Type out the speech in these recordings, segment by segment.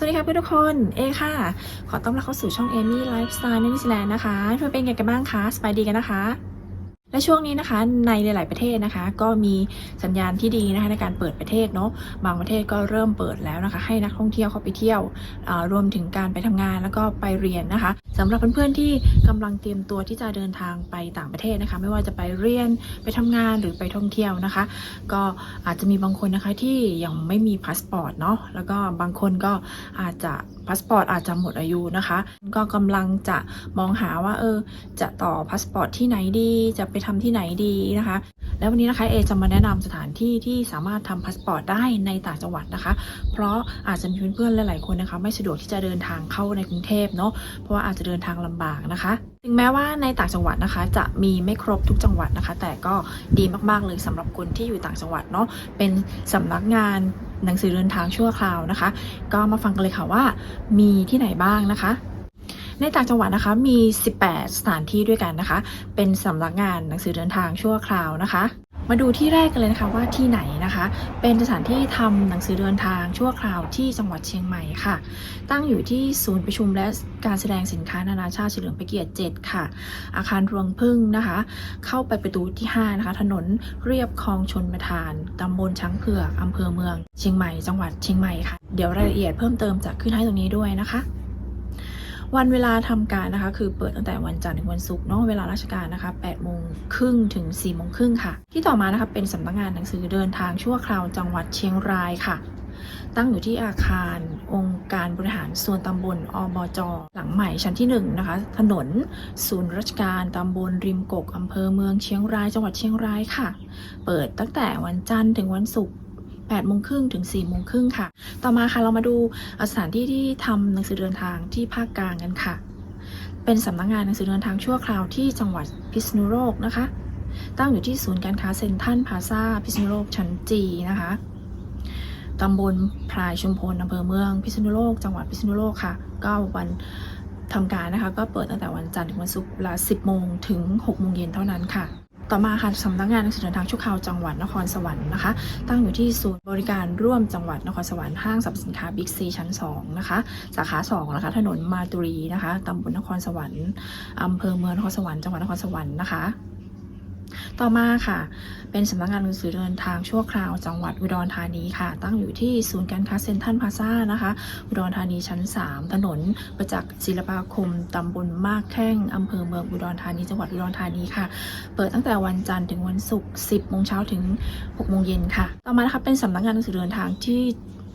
สวัสดีค่ะเพื่อนทุกคนเอค่ะ ขอต้อนรับเข้าสู่ช่องเอมี่ไลฟ์สไตล์นิวซีแลนด์นะคะเพื่อนเป็นไงกันบ้างคะสบายดีกันนะคะ และช่วงนี้นะคะในหลาย ๆ ประเทศนะคะ ก็มีสัญญาณที่ดีนะคะในการเปิดประเทศเนาะบางประเทศก็เริ่มเปิดแล้วนะคะ ให้นักท่องเที่ยวเข้าไปเที่ยวรวมถึงการไปทำงานแล้วก็ไปเรียนนะคะสำหรับเพื่อน ๆ ที่กำลังเตรียมตัวที่จะเดินทางไปต่างประเทศนะคะ ไม่ว่าจะไปเรียนไปทำงานหรือไปท่องเที่ยวนะคะ ก็อาจจะมีบางคนนะคะที่ยังไม่มีพาสปอร์ตเนาะแล้วก็บางคนก็อาจจะพาสปอร์ตอาจจะหมดอายุนะคะ ก็กำลังจะมองหาว่าเออจะต่อพาสปอร์ตที่ไหนดีจะไปททำที่ไหนดีนะคะ แล้ววันนี้นะคะเอจะมาแนะนำสถานที่ที่สามารถทำพาสปอร์ตได้ในต่างจังหวัดนะคะ เพราะอาจจะมีเพื่อนๆหลายๆคนนะคะ ไม่สะดวกที่จะเดินทางเข้าในกรุงเทพเนาะเพราะว่าอาจจะเดินทางลำบากนะคะถึงแม้ว่าในต่างจังหวัดนะคะ จะมีไม่ครบทุกจังหวัดนะคะ แต่ก็ดีมากๆเลยสำหรับคนที่อยู่ต่างจังหวัดเนาะเป็นสำนักงานหนังสือเดินทางชั่วคราวนะคะ ก็มาฟังกันเลยค่ะว่ามีที่ไหนบ้างนะคะ ในต่างจังหวัดนะคะมี 18 สถานที่ด้วยกันนะคะ เป็นสำนักงานหนังสือเดินทางชั่วคราวนะคะ มาดูที่แรกกันเลยนะคะว่าที่ไหนนะคะ เป็นสถานที่ทำหนังสือเดินทางชั่วคราวที่จังหวัดเชียงใหม่ค่ะ ตั้งอยู่ที่ศูนย์ประชุมและการแสดงสินค้านานาชาติเฉลิมพระเกียรติ 7 ค่ะ อาคารรวงพึ่งนะคะ เข้าไปประตูที่ 5 นะคะ ถนนเรียบคลองชนประทานตำบลช้างเผือกอำเภอเมือง เชียงใหม่จังหวัดเชียงใหม่ค่ะ เดี๋ยวรายละเอียดเพิ่มเติมจะขึ้นให้ตรงนี้ด้วยนะคะ วันเวลาทำการนะคะ คือเปิดตั้งแต่วันจันทร์ถึงวันศุกร์เนาะเวลาราชการนะคะ8โมงครึ่งถึง4โมงครึ่งค่ะ ที่ต่อมานะคะเป็นสำนักงานหนังสือเดินทางชั่วคราวจังหวัดเชียงรายค่ะตั้งอยู่ที่อาคารองค์การบริหารส่วนตำบลอบจ หลังใหม่ชั้นที่1นะคะ ถนน ศูนย์ราชการตำบลริมกกอำเภอเมืองเชียงรายจังหวัดเชียงรายค่ะ เปิดตั้งแต่วันจันทร์ถึงวันศุกร์ 8โมงครึ่งถึง4โมงครึ่งค่ะ ต่อมาค่ะเรามาดูสถานที่ที่ทำหนังสือเดินทางที่ภาคกลางกันค่ะ เป็นสำนักงานหนังสือเดินทางชั่วคราวที่จังหวัดพิษณุโลกนะคะ ตั้งอยู่ที่ศูนย์การค้าเซ็นทรัลพาซาพิษณุโลกชั้นจีนะคะตำบลพลายชุมพลอำเภอเมืองพิษณุโลก จังหวัดพิษณุโลกค่ะก็วันทำการนะคะ ก็เปิดตั้งแต่วันจันทร์ถึงวันศุกร์เวลา 10 โมงถึง 6 โมงเย็นเท่านั้นค่ะ ต่อมาค่ะสำนักงานหนังสือเดินทางชั่วคราวจังหวัดนครสวรรค์นะคะ ตั้งอยู่ที่ศูนย์บริการร่วมจังหวัดนครสวรรค์ห้างสรรพสินค้าบิ๊กซีชั้น 2 นะคะ สาขา 2 นะคะ ถนนมาตุรีนะคะตำบลนครสวรรค์อำเภอเมืองนครสวรรค์จังหวัดนครสวรรค์นะคะ ต่อมาค่ะ เป็นสำนักงานหนังสือเดินทางชั่วคราวจังหวัดอุดรธานีค่ะ ตั้งอยู่ที่ศูนย์การค้าเซ็นทรัลพลาซ่านะคะ อุดรธานีชั้น 3 ถนนประจักษ์ศิลปาคมตำบลมากแข้งอำเภอเมืองอุดรธานีจังหวัดอุดรธานีค่ะ เปิดตั้งแต่วันจันทร์ถึงวันศุกร์10โมงเช้าถึง6โมงเย็นค่ะ ต่อมานะคะเป็นสำนักงานหนังสือเดินทางที่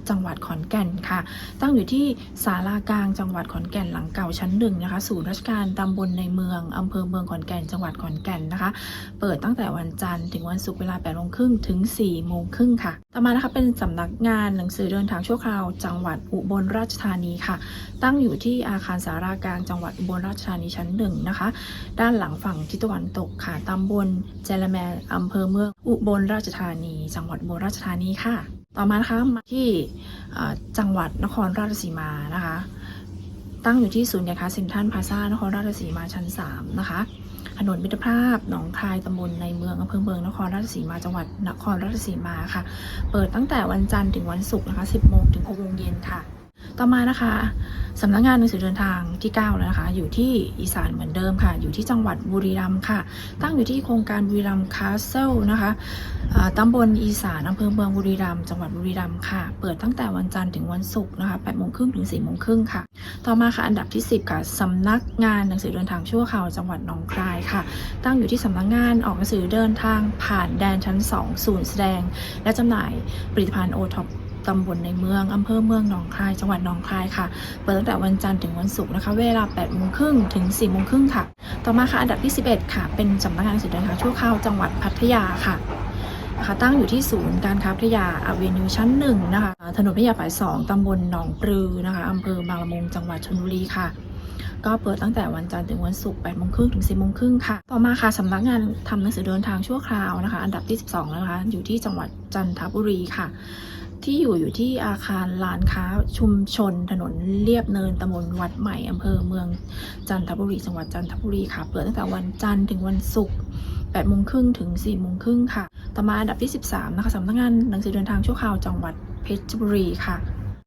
จังหวัดขอนแก่นค่ะ ตั้งอยู่ที่ศาลากลางจังหวัดขอนแก่นหลังเก่าชั้นหนึ่งนะคะ ศูนย์ราชการตำบลในเมืองอำเภอเมืองขอนแก่นจังหวัดขอนแก่นนะคะ เปิดตั้งแต่วันจันทร์ถึงวันศุกร์เวลา8โมงครึ่งถึง4โมงครึ่งค่ะ ต่อมานะคะเป็นสำนักงานหนังสือเดินทางชั่วคราว จังหวัดอุบลราชธานีค่ะ ตั้งอยู่ที่อาคารสารากลางจังหวัดอุบลราชธานีชั้นหนึ่งนะคะ ด้านหลังฝั่งทิศตะวันตกค่ะตำบลเจลแมนอำเภอเมืองอุบลราชธานี จังหวัดอุบลราชธานีค่ะ ต่อมานะคะมาที่จังหวัดนครราชสีมานะคะ ตั้งอยู่ที่ศูนย์การค้าเซ็นทรัลพลาซ่านครราชสีมาชั้น 3 นะคะถนนมิตรภาพหนองคายตำบลในเมืองอำเภอเมืองนครราชสีมาจังหวัดนครราชสีมาค่ะ เปิดตั้งแต่วันจันทร์ถึงวันศุกร์นะคะ 10โมงถึง6โมงเย็นค่ะ ต่อมานะคะสำนักงานหนังสือเดินทางที่9แล้วนะคะ อยู่ที่อีสานเหมือนเดิมค่ะ อยู่ที่จังหวัดบุรีรัมย์ค่ะ ตั้งอยู่ที่โครงการบุรีรัมย์คาสเซิลนะคะตำบลอีสานอำเภอเมืองบุรีรัมย์จังหวัดบุรีรัมย์ค่ะ เปิดตั้งแต่วันจันทร์ถึงวันศุกร์นะคะ8โมงครึ่งถึง4โมงครึ่งค่ะ ต่อมาค่ะ อันดับที่ 10 ค่ะสำนักงานหนังสือเดินทางชั่วคราวจังหวัดหนองคายค่ะ ตั้งอยู่ที่สำนักงานออกหนังสือเดินทางผ่านแดนชั้น 2 ศูนย์แสดง และจำหน่ายผลิตภัณฑ์โอท็อป ตำบลในเมืองอำเภอเมืองหนองคายจังหวัดหนองคายค่ะ เปิดตั้งแต่วันจันทร์ถึงวันศุกร์นะคะ เวลา8โมงครึ่งถึง4โมงครึ่งค่ะ ต่อมาค่ะอันดับที่ 11 ค่ะ เป็นสำนักงานหนังสือเดินทาชั่วคราวจังหวัดพัทยาค่ะนะคะตั้งอยู่ที่ศูนย์การค้าพัทยาอเวนิวชั้นหนึ่งนะคะ ถนนพัทยาสายสองตำบลหนองปลือนะคะอำเภอบางละมุงจังหวัดชลบุรีค่ะ ก็เปิดตั้งแต่วันจันทร์ถึงวันศุกร์8โมงครึ่งถึง10โมงครึ่งค่ะ ต่อมาค่ะสำนักงานทำหนังสือเดินทางชั่วคราวนะคะ อันดับที่ 12 นะคะ อยู่ที่จังหวัดจันทบุรีค่ะ ที่อยู่อยู่ที่อาคารลานค้าชุมชน ถนนเรียบเนินตำบลวัดใหม่อำเภอเมืองจันทบุรีจังหวัดจันทบุรีค่ะ เปิดตั้งแต่วันจันทร์ถึงวันศุกร์8โมงครึ่งถึง4โมงครึ่งค่ะ ต่อมาอันดับที่ 13 นะคะสำนักงานหนังสือเดินทางชั่วคราวจังหวัดเพชรบุรีค่ะ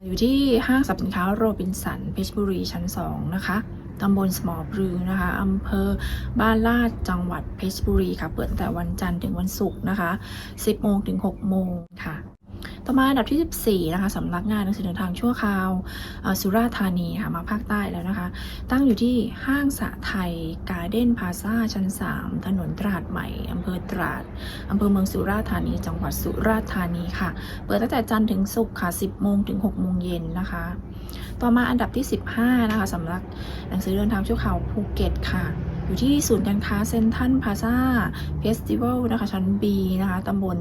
อยู่ที่ห้างสรรพสินค้าโรบินสันเพชรบุรีชั้น 2 นะคะตำบลสมอปรือนะคะอำเภอบ้านลาดจังหวัดเพชรบุรีค่ะ เปิดตั้งแต่วันจันทร์ถึงวันศุกร์นะคะ 10 โมงถึง 6 โมงค่ะ ต่อมาอันดับที่ 14 นะคะสำนักงานหนังสือเดินทางชั่วคราวสุราษฎร์ธานีค่ะมาภาคใต้แล้วนะคะ ตั้งอยู่ที่ห้างสะไทยการ์เด้นพาซาชั้น 3 ถนนตราดใหม่อำเภอตราดอำเภอเมืองสุราษฎร์ธานี จังหวัดสุราษฎร์ธานีค่ะ เปิดตั้งแต่จันทร์ถึงศุกร์ค่ะ 10 โมงถึง 6 โมงเย็นนะคะ ต่อมาอันดับที่ 15 นะคะสำหรับหนังสือเดินทางชั่วคราวภูเก็ตค่ะ อยู่ที่ศูนย์การค้าเซ็นทรัลพาซาเฟสติวัลนะคะชั้น B นะคะตำบล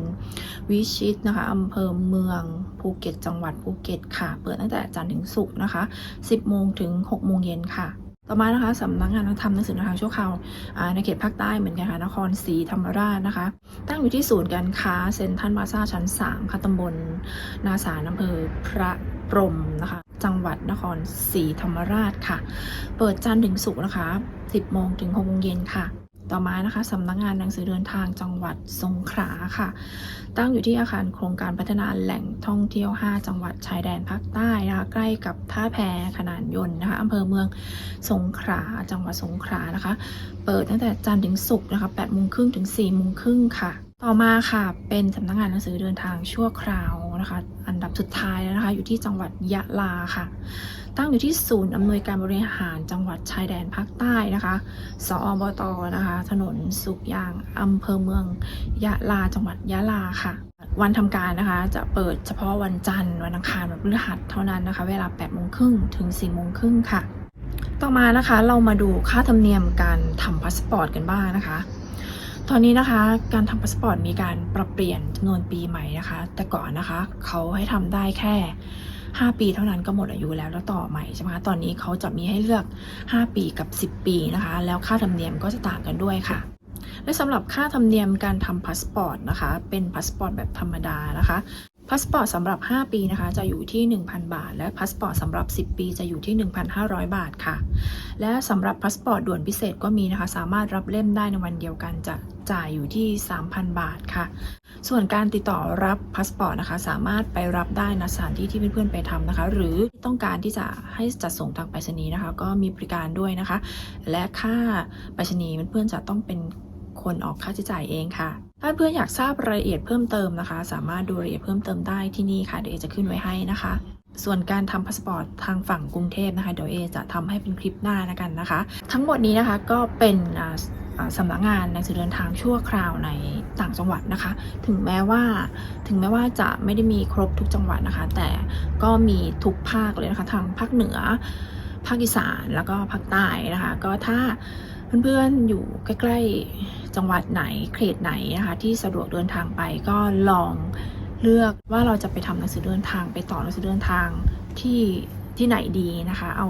วิชิตนะคะอำเภอเมืองภูเก็ตจังหวัดภูเก็ตค่ะ เปิดตั้งแต่จันทร์ถึงศุกร์นะคะ 10 โมงถึง 6 โมงเย็นค่ะต่อมานะคะสำนักงานทำหนังสือเดินทางชั่วคราวในเขตภาคใต้เหมือนกันค่ะนครศรีธรรมราชนะคะ ตั้งอยู่ที่ศูนย์การค้าเซ็นทรัลพาซาชั้น 3 ค่ะตำบลนาสารอำเภอพระพรมนะคะ จังหวัดนครศรีธรรมราชค่ะ เปิดจันทร์ถึงศุกร์นะคะ 10โมงถึง6โมงเย็นค่ะ ต่อมานะคะสำนักงานหนังสือเดินทางจังหวัดสงขลาค่ะ ตั้งอยู่ที่อาคารโครงการพัฒนาแหล่งท่องเที่ยว 5 จังหวัดชายแดนภาคใต้นะคะใกล้กับท่าแพขนานยนต์นะคะอำเภอเมืองสงขลาจังหวัดสงขลานะคะ เปิดตั้งแต่จันทร์ถึงศุกร์นะคะ8โมงครึ่งถึง4โมงครึ่งค่ะ ต่อมาค่ะเป็นสำนักงานหนังสือเดินทางชั่วคราว นะคะ อันดับสุดท้ายแล้วนะคะ อยู่ที่จังหวัดยะลาค่ะ ตั้งอยู่ที่ศูนย์อำนวยการบริหารจังหวัดชายแดนภาคใต้นะคะ สอบตนะคะ ถนนสุกยางอำเภอเมืองยะลาจังหวัดยะลาค่ะ วันทำการนะคะจะเปิดเฉพาะวันจันทร์วันอังคารวันพฤหัสเท่านั้นนะคะ เวลา8โมงครึ่งถึง4โมงครึ่งค่ะ ต่อมานะคะเรามาดูค่าธรรมเนียมการทำพาสปอร์ตกันบ้างนะคะ ตอนนี้นะคะการทำพาสปอร์ตมีการปรับเปลี่ยนจำนวนปีใหม่นะคะ แต่ก่อนนะคะเขาให้ทำได้แค่ 5 ปีเท่านั้นก็หมดอายุแล้วแล้วต่อใหม่ใช่ไหมคะตอนนี้เขาจะมีให้เลือก 5 ปีกับ 10 ปีนะคะ แล้วค่าธรรมเนียมก็จะต่างกันด้วยค่ะและสำหรับค่าธรรมเนียมการทำพาสปอร์ตนะคะ เป็นพาสปอร์ตแบบธรรมดานะคะ พาสปอร์ตสำหรับ 5 ปีนะคะจะอยู่ที่ 1,000 บาท และพาสปอร์ตสำหรับ 10 ปีจะอยู่ที่ 1,500 บาทค่ะ และสำหรับพาสปอร์ตด่วนพิเศษก็มีนะคะ สามารถรับเล่มได้ในวันเดียวกันจะจ่ายอยู่ที่ 3,000 บาทค่ะ ส่วนการติดต่อรับพาสปอร์ตนะคะ สามารถไปรับได้ณสถานที่ที่เพื่อนๆไปทำนะคะ หรือต้องการที่จะให้จัดส่งทางไปรษณีย์นะคะ ก็มีบริการด้วยนะคะ และค่าไปรษณีย์เพื่อนๆจะต้องเป็นคนออกค่าใช้จ่ายเองค่ะ ถ้าเพื่อนอยากทราบรายละเอียดเพิ่มเติมนะคะ สามารถดูรายละเอียดเพิ่มเติมได้ที่นี่ค่ะ เดี๋ยวเอจะขึ้นไว้ให้นะคะ ส่วนการทำพาสปอร์ตทางฝั่งกรุงเทพนะคะ เดี๋ยวเอจะทำให้เป็นคลิปหน้านะกันนะคะ ทั้งหมดนี้นะคะก็เป็นสำนักงานหนังสือเดินทางชั่วคราวในต่างจังหวัดนะคะ ถึงแม้ว่าถึงแม้ว่าจะไม่ได้มีครบทุกจังหวัดนะคะ แต่ก็มีทุกภาคเลยนะคะทางภาคเหนือ ภาคอีสานแล้วก็ภาคใต้นะคะ ก็ถ้าเพื่อนๆอยู่ใกล้ๆ จังหวัดไหนเขตไหนนะคะที่สะดวกเดินทางไปก็ลองเลือกว่าเราจะไปทำหนังสือเดินทางไปต่อหนังสือเดินทางที่ที่ไหนดีนะคะ เอา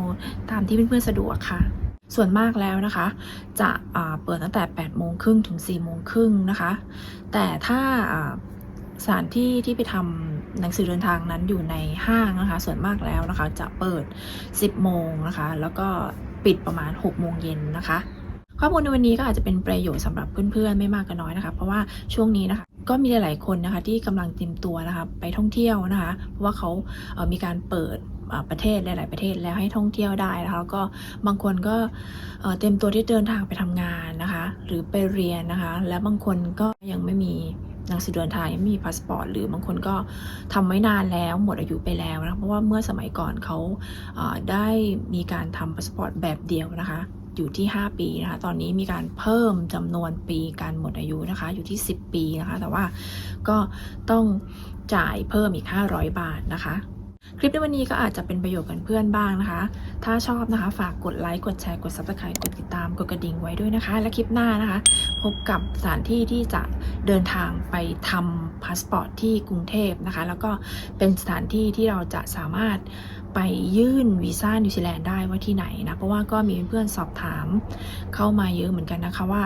ตามที่เพื่อนๆสะดวกค่ะ ส่วนมากแล้วนะคะ จะเปิดตั้งแต่ 8 โมงครึ่งถึง 4 โมงครึ่งนะคะ แต่ถ้าอ่าสถานที่ที่ไปทำหนังสือเดินทางนั้นอยู่ในห้างนะคะ ส่วนมากแล้วนะคะจะเปิด 10 โมงนะคะ แล้วก็ปิดประมาณ 6 โมงเย็นนะคะ ข้อมูลในวันนี้ก็อาจจะเป็นประโยชน์สำหรับเพื่อนๆ ไม่มากก็น้อยนะคะ เพราะว่าช่วงนี้นะคะก็มีหลายๆคนนะคะที่กำลังเตรียมตัวนะคะไปท่องเที่ยวนะคะ เพราะว่าเขาเอ่อมีการเปิดประเทศหลาย ๆ ประเทศแล้วให้ท่องเที่ยวได้นะคะแล้วก็บางคนก็เตรียมตัวที่เดินทางไปทำงานนะคะ หรือไปเรียนนะคะ และบางคนก็ยังไม่มีหนังสือเดินทางยังไม่มีพาสปอร์ตหรือบางคนก็ทำไว้นานแล้วหมดอายุไปแล้วนะเพราะว่าเมื่อสมัยก่อนเขาเอ่อได้มีการทำพาสปอร์ตแบบเดียวนะคะ อยู่ที่ 5 ปีนะคะ ตอนนี้มีการเพิ่มจำนวนปีการหมดอายุนะคะ อยู่ที่ 10 ปีนะคะ แต่ว่าก็ต้องจ่ายเพิ่มอีก 500 บาทนะคะ คลิปในวันนี้ก็อาจจะเป็นประโยชน์กับเพื่อนบ้างนะคะ ถ้าชอบนะคะ ฝากกดไลค์ กดแชร์ กด subscribe กดติดตาม กดกระดิ่งไว้ด้วยนะคะ และคลิปหน้านะคะ พบกับสถานที่ที่จะเดินทางไปทำพาสปอร์ตที่กรุงเทพนะคะ แล้วก็เป็นสถานที่ที่เราจะสามารถ ไปยื่นวีซ่านิวซีแลนด์ได้ว่าที่ไหนนะ เพราะว่าก็มีเพื่อนๆสอบถามเข้ามาเยอะเหมือนกันนะคะว่า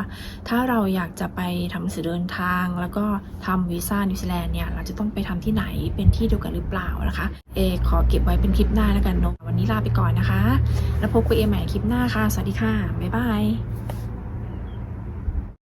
ถ้าเราอยากจะไปทำสือเดินทาง แล้วก็ทำวีซ่านิวซีแลนด์เนี่ยเราจะต้องไปทำที่ไหนเป็นที่เดียวกันหรือเปล่านะคะ เอ ขอเก็บไว้เป็นคลิปหน้าแล้วกันเนอะวันนี้ลาไปก่อนนะคะ แล้วพบกันเอใหม่คลิปหน้าค่ะ สวัสดีค่ะ บ๊ายบาย